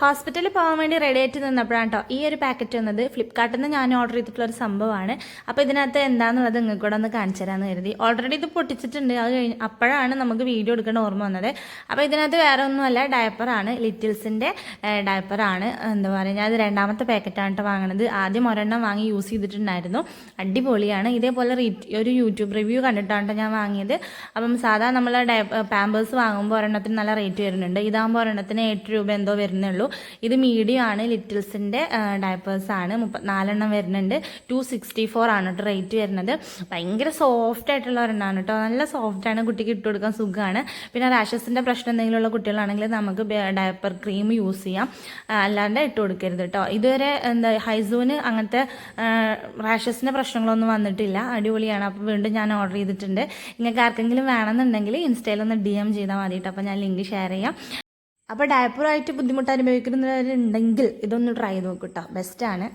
ഹോസ്പിറ്റലിൽ പോകാൻ വേണ്ടി റെഡി ആയിട്ട് നിന്നപ്പോഴാണ് കേട്ടോ ഈ ഒരു പാക്കറ്റ് വന്നത്. ഫ്ലിപ്കാർട്ടിൽ നിന്ന് ഞാൻ ഓർഡർ ചെയ്തിട്ടുള്ള ഒരു സംഭവമാണ്. അപ്പോൾ ഇതിനകത്ത് എന്താണെന്നുള്ളത് നിങ്ങൾക്ക് കൂടെ ഒന്ന് കാണിച്ചു തരാമെന്ന് കരുതി. ഓൾറെഡി ഇത് പൊട്ടിച്ചിട്ടുണ്ട്. അത് കഴിഞ്ഞ് അപ്പോഴാണ് നമുക്ക് വീഡിയോ എടുക്കേണ്ട ഓർമ്മ വന്നത്. അപ്പോൾ ഇതിനകത്ത് വേറെ ഒന്നുമല്ല ഡയപ്പറാണ് ലിറ്റിൽസിന്റെ ഡയപ്പറാണ് എന്താ പറയുക ഞാൻ രണ്ടാമത്തെ പാക്കറ്റാണ് കേട്ടോ വാങ്ങണത്. ആദ്യം ഒരെണ്ണം വാങ്ങി യൂസ് ചെയ്തിട്ടുണ്ടായിരുന്നു. അടിപൊളിയാണ്. ഇതേപോലെ ഒരു യൂട്യൂബ് റിവ്യൂ കണ്ടിട്ടാണ് ഞാൻ വാങ്ങിയത്. അപ്പം സാധാരണ നമ്മൾ ഡയ പാമ്പേഴ്സ് വാങ്ങുമ്പോൾ ഒരെണ്ണത്തിന് നല്ല റേറ്റ് വരുന്നുണ്ട്. ഇതാകുമ്പോൾ ഒരെണ്ണത്തിന് എട്ട് രൂപ എന്തോ വരുന്നുള്ളൂ ഇത് മീഡിയം ആണ് ലിറ്റിൽസിന്റെ ഡയപ്പേഴ്സ് ആണ്. മുപ്പത്തിനാലെണ്ണം വരുന്നുണ്ട്. ടു സിക്സ്റ്റി ഫോർ ആണ് കേട്ടോ റേറ്റ് വരുന്നത്. ഭയങ്കര സോഫ്റ്റ് ആയിട്ടുള്ള ഒരെണ്ണമാണ് കേട്ടോ നല്ല സോഫ്റ്റ് ആണ്. കുട്ടിക്ക് ഇട്ട് കൊടുക്കാൻ സുഖമാണ് പിന്നെ റാഷസിന്റെ പ്രശ്നം എന്തെങ്കിലും ഉള്ള കുട്ടികളാണെങ്കിൽ നമുക്ക് ഡയപ്പർ ക്രീം യൂസ് ചെയ്യാം. അല്ലാണ്ട് ഇട്ട് കൊടുക്കരുത് കേട്ടോ ഇതുവരെ എന്താ ഹൈസൂന് അങ്ങനത്തെ റാഷസിന്റെ പ്രശ്നങ്ങളൊന്നും വന്നിട്ടില്ല. അടിപൊളിയാണ്. അപ്പോൾ വീണ്ടും ഞാൻ ഓർഡർ ചെയ്തിട്ടുണ്ട്. നിങ്ങൾക്ക് ആർക്കെങ്കിലും വേണമെന്നുണ്ടെങ്കിൽ ഇൻസ്റ്റയിൽ ഒന്ന് ഡി എം ചെയ്താൽ മതി കേട്ടോ അപ്പോൾ ഞാൻ ലിങ്ക് ഷെയർ ചെയ്യാം. അപ്പോൾ ഡയപ്പറായിട്ട് ബുദ്ധിമുട്ട് അനുഭവിക്കുന്നവരുണ്ടെങ്കിൽ ഇതൊന്ന് ട്രൈ ചെയ്ത് നോക്കൂട്ടോ ബെസ്റ്റാണ്